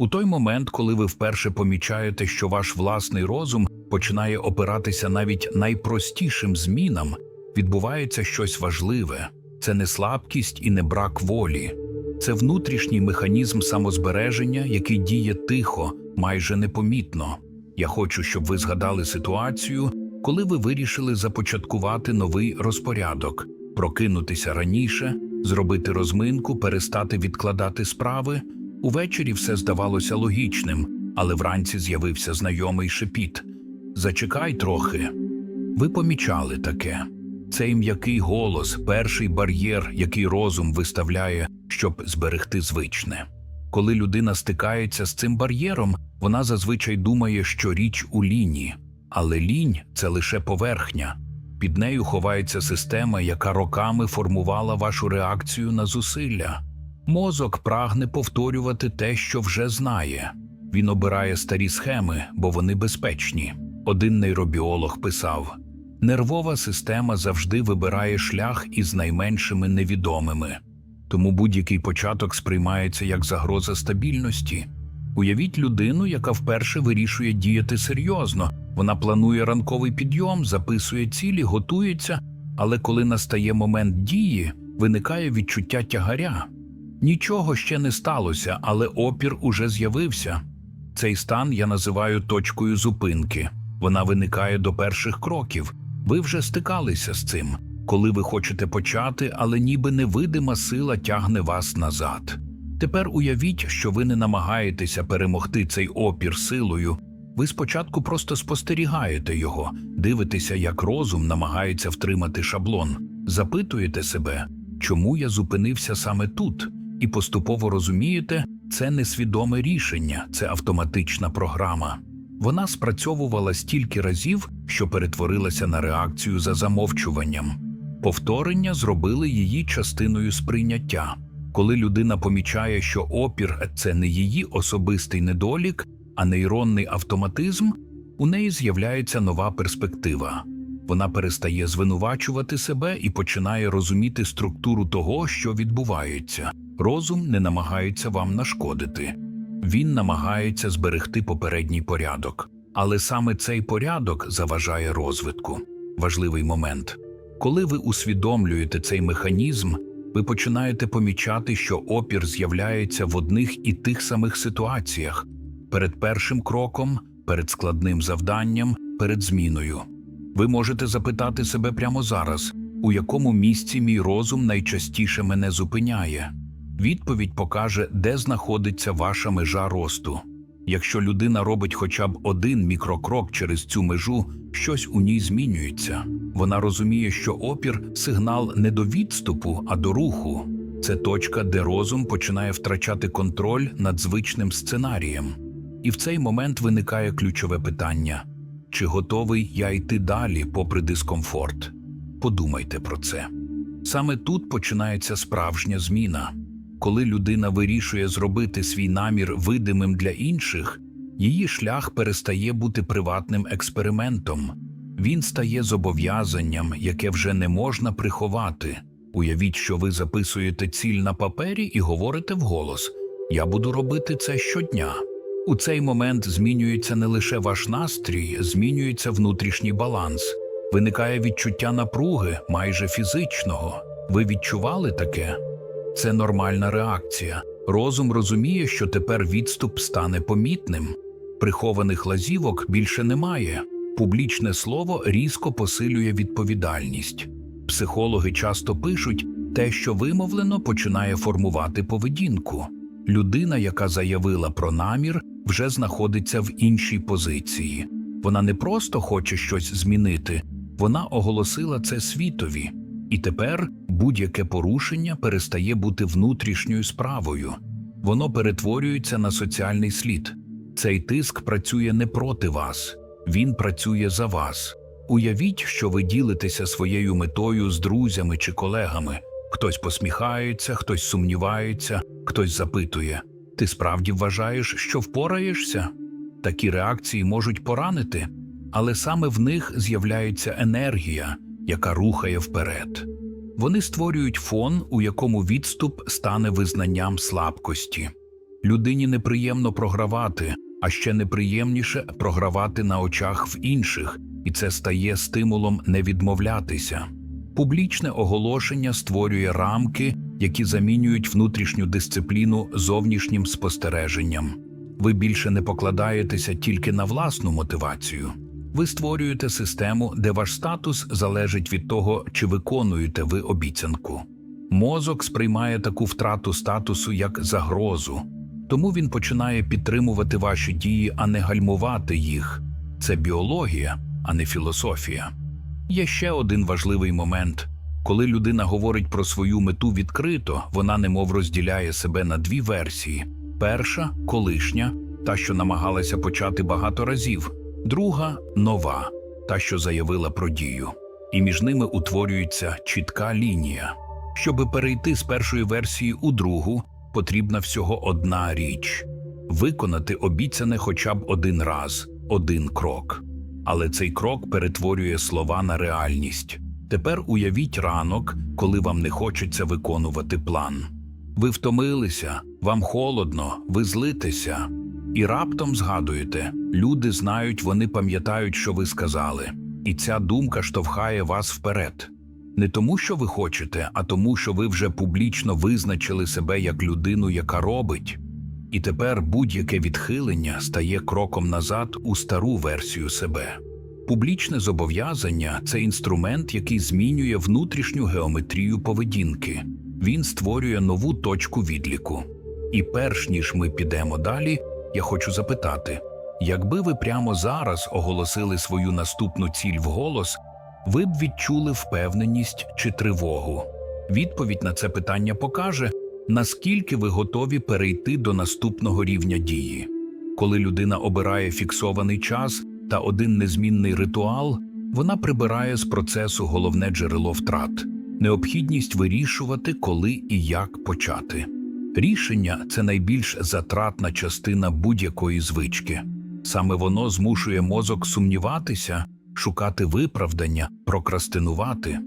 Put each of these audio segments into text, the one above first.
У той момент, коли ви вперше помічаєте, що ваш власний розум починає опиратися навіть найпростішим змінам, відбувається щось важливе. Це не слабкість і не брак волі, це внутрішній механізм самозбереження, який діє тихо, майже непомітно. Я хочу, щоб ви згадали ситуацію, коли ви вирішили започаткувати новий розпорядок, прокинутися раніше, зробити розминку, перестати відкладати справи. Увечері все здавалося логічним, але вранці з'явився знайомий шепіт. Зачекай трохи. Ви помічали таке. Цей м'який голос, перший бар'єр, який розум виставляє, щоб зберегти звичне. Коли людина стикається з цим бар'єром, вона зазвичай думає, що річ у ліні, але лінь це лише поверхня. Під нею ховається система, яка роками формувала вашу реакцію на зусилля. Мозок прагне повторювати те, що вже знає. Він обирає старі схеми, бо вони безпечні. Один нейробіолог писав: нервова система завжди вибирає шлях із найменшими невідомими, тому будь-який початок сприймається як загроза стабільності. Уявіть людину, яка вперше вирішує діяти серйозно. Вона планує ранковий підйом, записує цілі, готується, але коли настає момент дії, виникає відчуття тягаря. Нічого ще не сталося, але опір уже з'явився. Цей стан я називаю точкою зупинки. Вона виникає до перших кроків. Ви вже стикалися з цим, коли ви хочете почати, але ніби невидима сила тягне вас назад. Тепер уявіть, що ви не намагаєтеся перемогти цей опір силою. Ви спочатку просто спостерігаєте його, дивитеся, як розум намагається втримати шаблон, запитуєте себе, чому я зупинився саме тут, і поступово розумієте, це не свідоме рішення, це автоматична програма. Вона спрацьовувала стільки разів, що перетворилася на реакцію за замовчуванням. Повторення зробили її частиною сприйняття. Коли людина помічає, що опір це не її особистий недолік, а нейронний автоматизм, у неї з'являється нова перспектива. Вона перестає звинувачувати себе і починає розуміти структуру того, що відбувається. Розум не намагається вам нашкодити. Він намагається зберегти попередній порядок. Але саме цей порядок заважає розвитку. Важливий момент. Коли ви усвідомлюєте цей механізм, ви починаєте помічати, що опір з'являється в одних і тих самих ситуаціях перед першим кроком, перед складним завданням, перед зміною. Ви можете запитати себе прямо зараз, у якому місці мій розум найчастіше мене зупиняє. Відповідь покаже, де знаходиться ваша межа росту. Якщо людина робить хоча б один мікрокрок через цю межу, щось у ній змінюється. Вона розуміє, що опір сигнал не до відступу, а до руху. Це точка, де розум починає втрачати контроль над звичним сценарієм. І в цей момент виникає ключове питання: чи готовий я йти далі, попри дискомфорт? Подумайте про це. Саме тут починається справжня зміна. Коли людина вирішує зробити свій намір видимим для інших, її шлях перестає бути приватним експериментом. Він стає зобов'язанням, яке вже не можна приховати. Уявіть, що ви записуєте ціль на папері і говорите вголос: Я буду робити це щодня. У цей момент змінюється не лише ваш настрій, змінюється внутрішній баланс. Виникає відчуття напруги, майже фізичного. Ви відчували таке? Це нормальна реакція. Розум розуміє, що тепер відступ стане помітним. Прихованих лазівок більше немає. Публічне слово різко посилює відповідальність. Психологи часто пишуть, те, що вимовлено, починає формувати поведінку. Людина, яка заявила про намір, вже знаходиться в іншій позиції. Вона не просто хоче щось змінити, вона оголосила це світові. І тепер будь-яке порушення перестає бути внутрішньою справою. Воно перетворюється на соціальний слід. Цей тиск працює не проти вас, він працює за вас. Уявіть, що ви ділитеся своєю метою з друзями чи колегами. Хтось посміхається, хтось сумнівається, хтось запитує: Ти справді вважаєш, що впораєшся? Такі реакції можуть поранити, але саме в них з'являється енергія, яка рухає вперед. Вони створюють фон, у якому відступ стане визнанням слабкості. Людині неприємно програвати, а ще неприємніше програвати на очах в інших, і це стає стимулом не відмовлятися. Публічне оголошення створює рамки, які замінюють внутрішню дисципліну зовнішнім спостереженням. Ви більше не покладаєтеся тільки на власну мотивацію. Ви створюєте систему, де ваш статус залежить від того, чи виконуєте ви обіцянку. Мозок сприймає таку втрату статусу як загрозу, тому він починає підтримувати ваші дії, а не гальмувати їх. Це біологія, а не філософія. Є ще один важливий момент. Коли людина говорить про свою мету відкрито, вона немов розділяє себе на дві версії: перша колишня, та, що намагалася почати багато разів, друга нова, та, що заявила про дію. І між ними утворюється чітка лінія. Щоби перейти з першої версії у другу, потрібна всього одна річ виконати обіцяне хоча б один раз, один крок. Але цей крок перетворює слова на реальність. Тепер уявіть ранок, коли вам не хочеться виконувати план. Ви втомилися, вам холодно, ви злитеся. І раптом згадуєте, люди знають, вони пам'ятають, що ви сказали, і ця думка штовхає вас вперед. Не тому, що ви хочете, а тому, що ви вже публічно визначили себе як людину, яка робить. І тепер будь-яке відхилення стає кроком назад у стару версію себе. Публічне зобов'язання це інструмент, який змінює внутрішню геометрію поведінки. Він створює нову точку відліку. І перш ніж ми підемо далі, я хочу запитати: якби ви прямо зараз оголосили свою наступну ціль вголос, ви б відчули впевненість чи тривогу? Відповідь на це питання покаже, наскільки ви готові перейти до наступного рівня дії. Коли людина обирає фіксований час та один незмінний ритуал, вона прибирає з процесу головне джерело втрат необхідність вирішувати, коли і як почати. Рішення це найбільш затратна частина будь-якої звички. Саме воно змушує мозок сумніватися, шукати виправдання, прокрастинувати.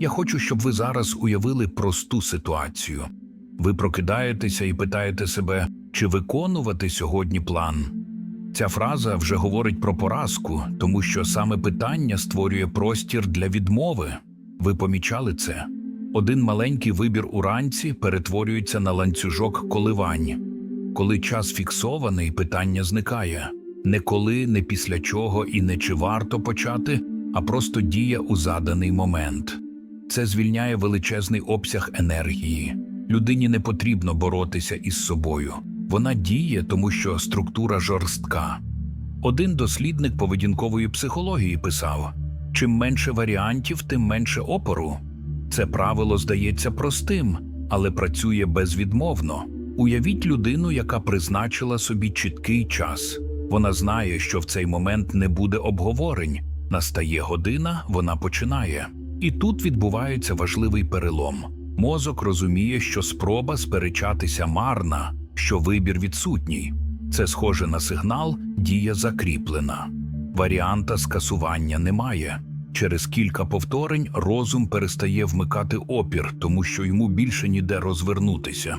Я хочу, щоб ви зараз уявили просту ситуацію. Ви прокидаєтеся і питаєте себе, чи виконувати сьогодні план. Ця фраза вже говорить про поразку, тому що саме питання створює простір для відмови. Ви помічали це? Один маленький вибір уранці перетворюється на ланцюжок коливань. Коли час фіксований, питання зникає не коли, не після чого і не чи варто почати, а просто дія у заданий момент. Це звільняє величезний обсяг енергії. Людині не потрібно боротися із собою. Вона діє, тому що структура жорстка. Один дослідник поведінкової психології писав: чим менше варіантів, тим менше опору. Це правило здається простим, але працює безвідмовно. Уявіть людину, яка призначила собі чіткий час. Вона знає, що в цей момент не буде обговорень. Настає година, вона починає. І тут відбувається важливий перелом. Мозок розуміє, що спроба сперечатися марна, що вибір відсутній. Це схоже на сигнал, дія закріплена. Варіанта скасування немає. Через кілька повторень розум перестає вмикати опір, тому що йому більше ніде розвернутися.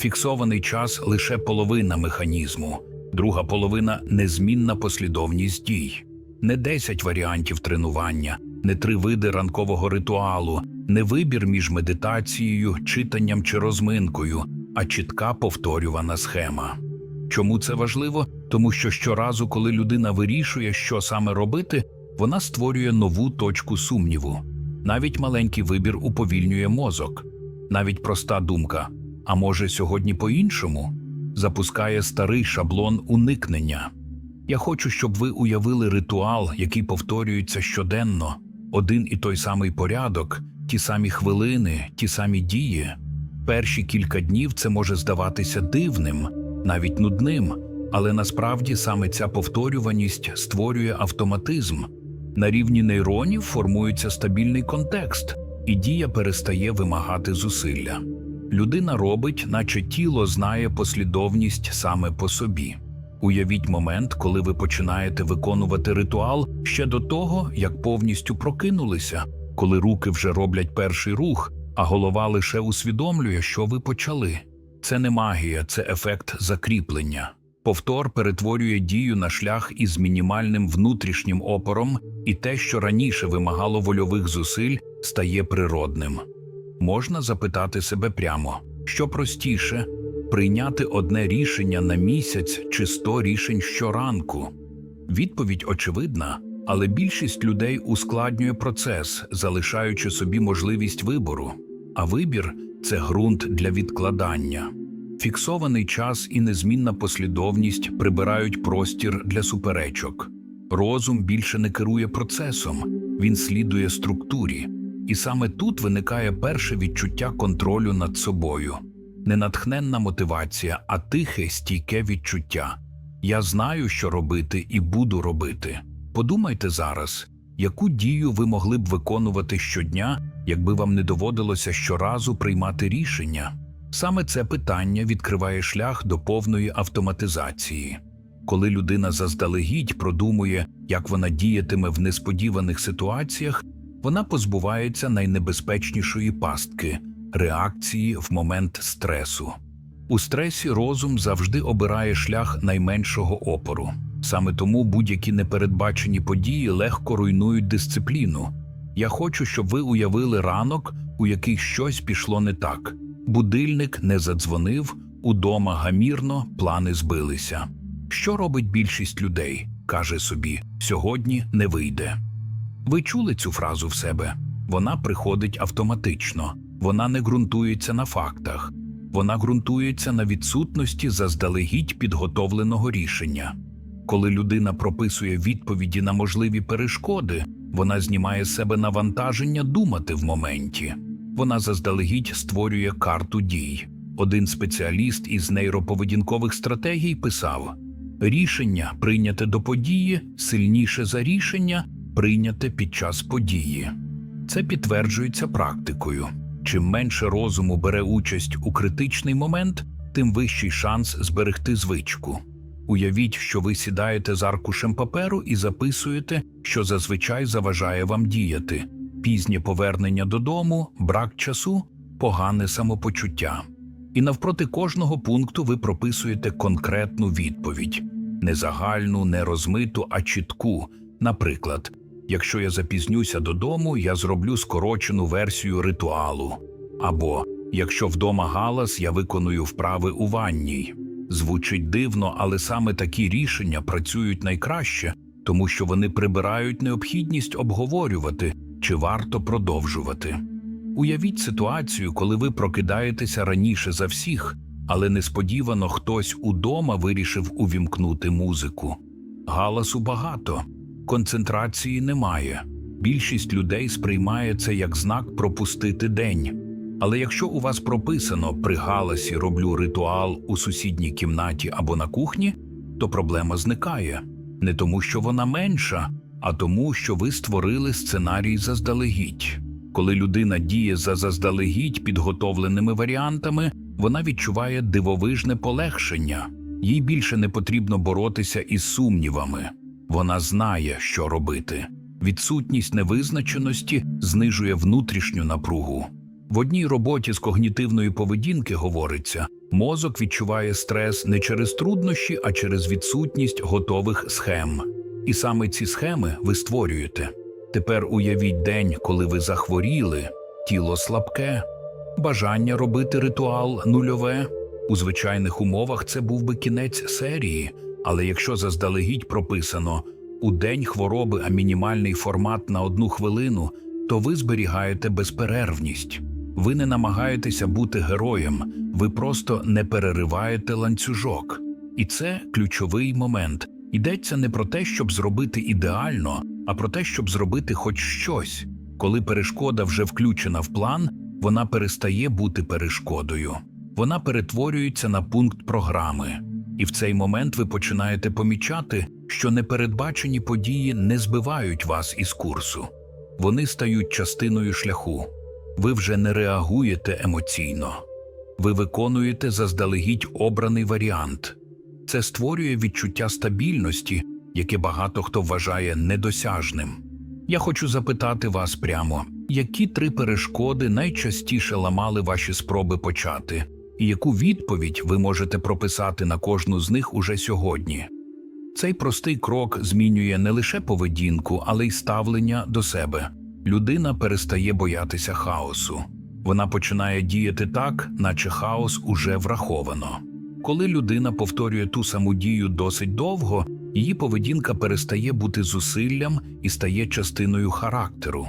Фіксований час лише половина механізму, друга половина незмінна послідовність дій. Не 10 варіантів тренування, не три види ранкового ритуалу, не вибір між медитацією, читанням чи розминкою, а чітка повторювана схема. Чому це важливо? Тому що щоразу, коли людина вирішує, що саме робити, вона створює нову точку сумніву. Навіть маленький вибір уповільнює мозок, навіть проста думка, а може сьогодні по-іншому, запускає старий шаблон уникнення. Я хочу, щоб ви уявили ритуал, який повторюється щоденно, один і той самий порядок, ті самі хвилини, ті самі дії. Перші кілька днів це може здаватися дивним, навіть нудним, але насправді саме ця повторюваність створює автоматизм. На рівні нейронів формується стабільний контекст, і дія перестає вимагати зусилля. Людина робить, наче тіло знає послідовність саме по собі. Уявіть момент, коли ви починаєте виконувати ритуал ще до того, як повністю прокинулися, коли руки вже роблять перший рух, а голова лише усвідомлює, що ви почали. Це не магія, це ефект закріплення. Повтор перетворює дію на шлях із мінімальним внутрішнім опором, і те, що раніше вимагало вольових зусиль, стає природним. Можна запитати себе прямо, що простіше прийняти одне рішення на місяць чи сто рішень щоранку. Відповідь очевидна, але більшість людей ускладнює процес, залишаючи собі можливість вибору. А вибір це ґрунт для відкладання. Фіксований час і незмінна послідовність прибирають простір для суперечок. Розум більше не керує процесом, він слідує структурі. І саме тут виникає перше відчуття контролю над собою. Не натхненна мотивація, а тихе, стійке відчуття. Я знаю, що робити, і буду робити. Подумайте зараз, яку дію ви могли б виконувати щодня, якби вам не доводилося щоразу приймати рішення. Саме це питання відкриває шлях до повної автоматизації. Коли людина заздалегідь продумує, як вона діятиме в несподіваних ситуаціях, вона позбувається найнебезпечнішої пастки реакції в момент стресу. У стресі розум завжди обирає шлях найменшого опору. Саме тому будь-які непередбачені події легко руйнують дисципліну. Я хочу, щоб ви уявили ранок, у який щось пішло не так. Будильник не задзвонив, удома гамірно, плани збилися. Що робить більшість людей? каже собі: сьогодні не вийде. Ви чули цю фразу в себе? Вона приходить автоматично, вона не ґрунтується на фактах, вона ґрунтується на відсутності заздалегідь підготовленого рішення. Коли людина прописує відповіді на можливі перешкоди, вона знімає з себе навантаження думати в моменті. Вона заздалегідь створює карту дій. Один спеціаліст із нейроповедінкових стратегій писав: рішення, прийняте до події, сильніше за рішення, прийняте під час події. Це підтверджується практикою. Чим менше розуму бере участь у критичний момент, тим вищий шанс зберегти звичку. Уявіть, що ви сідаєте з аркушем паперу і записуєте, що зазвичай заважає вам діяти: пізнє повернення додому, брак часу, погане самопочуття. І навпроти кожного пункту ви прописуєте конкретну відповідь не загальну, не розмиту, а чітку. Наприклад, якщо я запізнюся додому, я зроблю скорочену версію ритуалу. Або якщо вдома галас, я виконую вправи у ванній. Звучить дивно, але саме такі рішення працюють найкраще, тому що вони прибирають необхідність обговорювати, чи варто продовжувати. Уявіть ситуацію, коли ви прокидаєтеся раніше за всіх, але несподівано хтось удома вирішив увімкнути музику. Галасу багато, концентрації немає. Більшість людей сприймає це як знак пропустити день. Але якщо у вас прописано при галасі роблю ритуал у сусідній кімнаті або на кухні, то проблема зникає не тому, що вона менша, а тому, що ви створили сценарій заздалегідь. Коли людина діє за заздалегідь підготовленими варіантами, вона відчуває дивовижне полегшення, їй більше не потрібно боротися із сумнівами. Вона знає, що робити. Відсутність невизначеності знижує внутрішню напругу. В одній роботі з когнітивної поведінки говориться, мозок відчуває стрес не через труднощі, а через відсутність готових схем. І саме ці схеми ви створюєте. Тепер уявіть день, коли ви захворіли, тіло слабке, бажання робити ритуал нульове. У звичайних умовах це був би кінець серії, але якщо заздалегідь прописано у день хвороби, а мінімальний формат на одну хвилину, то ви зберігаєте безперервність. Ви не намагаєтеся бути героєм, ви просто не перериваєте ланцюжок. І це ключовий момент. Йдеться не про те, щоб зробити ідеально, а про те, щоб зробити хоч щось. Коли перешкода вже включена в план, вона перестає бути перешкодою. Вона перетворюється на пункт програми. І в цей момент ви починаєте помічати, що непередбачені події не збивають вас із курсу. Вони стають частиною шляху. Ви вже не реагуєте емоційно, ви виконуєте заздалегідь обраний варіант. Це створює відчуття стабільності, яке багато хто вважає недосяжним. Я хочу запитати вас прямо, які три перешкоди найчастіше ламали ваші спроби почати? і яку відповідь ви можете прописати на кожну з них уже сьогодні. Цей простий крок змінює не лише поведінку, але й ставлення до себе. Людина перестає боятися хаосу. Вона починає діяти так, наче хаос уже враховано. Коли людина повторює ту саму дію досить довго, її поведінка перестає бути зусиллям і стає частиною характеру.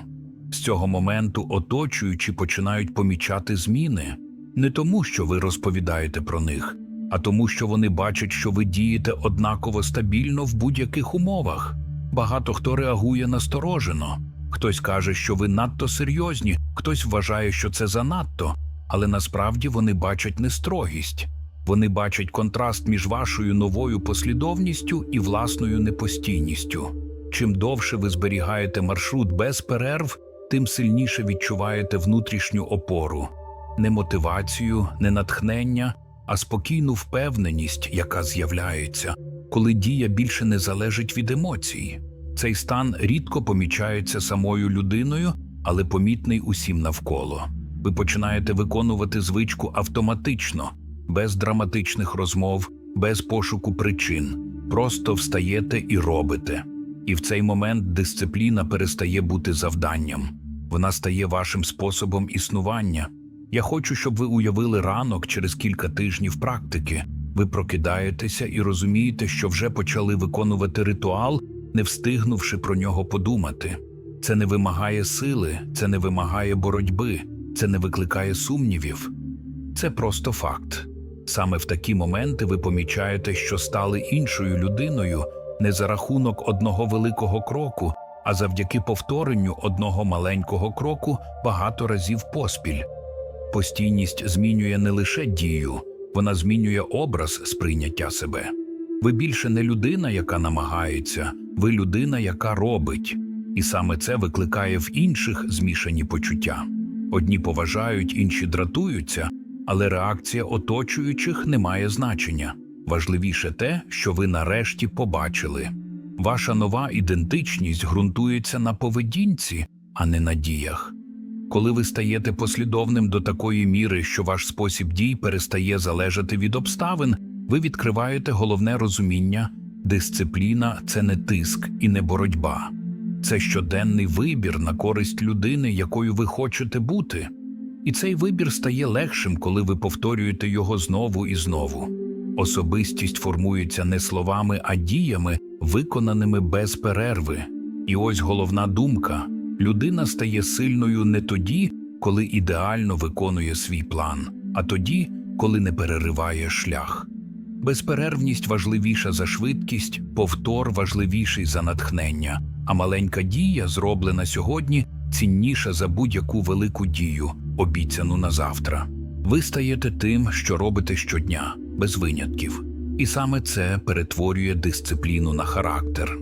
З цього моменту оточуючі починають помічати зміни не тому, що ви розповідаєте про них, а тому, що вони бачать, що ви дієте однаково стабільно в будь-яких умовах. Багато хто реагує насторожено. Хтось каже, що ви надто серйозні, хтось вважає, що це занадто, але насправді вони бачать не строгість. Вони бачать контраст між вашою новою послідовністю і власною непостійністю. Чим довше ви зберігаєте маршрут без перерв, тим сильніше відчуваєте внутрішню опору, не мотивацію, не натхнення, а спокійну впевненість, яка з'являється, коли дія більше не залежить від емоцій. Цей стан рідко помічається самою людиною, але помітний усім навколо. Ви починаєте виконувати звичку автоматично, без драматичних розмов, без пошуку причин. Просто встаєте і робите. І в цей момент дисципліна перестає бути завданням. Вона стає вашим способом існування. Я хочу, щоб ви уявили ранок через кілька тижнів практики. Ви прокидаєтеся і розумієте, що вже почали виконувати ритуал, не встигнувши про нього подумати. Це не вимагає сили, це не вимагає боротьби, це не викликає сумнівів. Це просто факт. Саме в такі моменти ви помічаєте, що стали іншою людиною не за рахунок одного великого кроку, а завдяки повторенню одного маленького кроку багато разів поспіль. Постійність змінює не лише дію, вона змінює образ сприйняття себе. Ви більше не людина, яка намагається, ви людина, яка робить, і саме це викликає в інших змішані почуття. Одні поважають, інші дратуються, але реакція оточуючих не має значення. Важливіше те, що ви нарешті побачили. Ваша нова ідентичність ґрунтується на поведінці, а не на діях. Коли ви стаєте послідовним до такої міри, що ваш спосіб дій перестає залежати від обставин, ви відкриваєте головне розуміння дисципліна це не тиск і не боротьба, це щоденний вибір на користь людини, якою ви хочете бути. І цей вибір стає легшим, коли ви повторюєте його знову і знову. Особистість формується не словами, а діями, виконаними без перерви. І ось головна думка людина стає сильною не тоді, коли ідеально виконує свій план, а тоді, коли не перериває шлях. Безперервність важливіша за швидкість, повтор важливіший за натхнення, а маленька дія, зроблена сьогодні, цінніша за будь-яку велику дію, обіцяну на завтра. Ви стаєте тим, що робите щодня, без винятків, і саме це перетворює дисципліну на характер.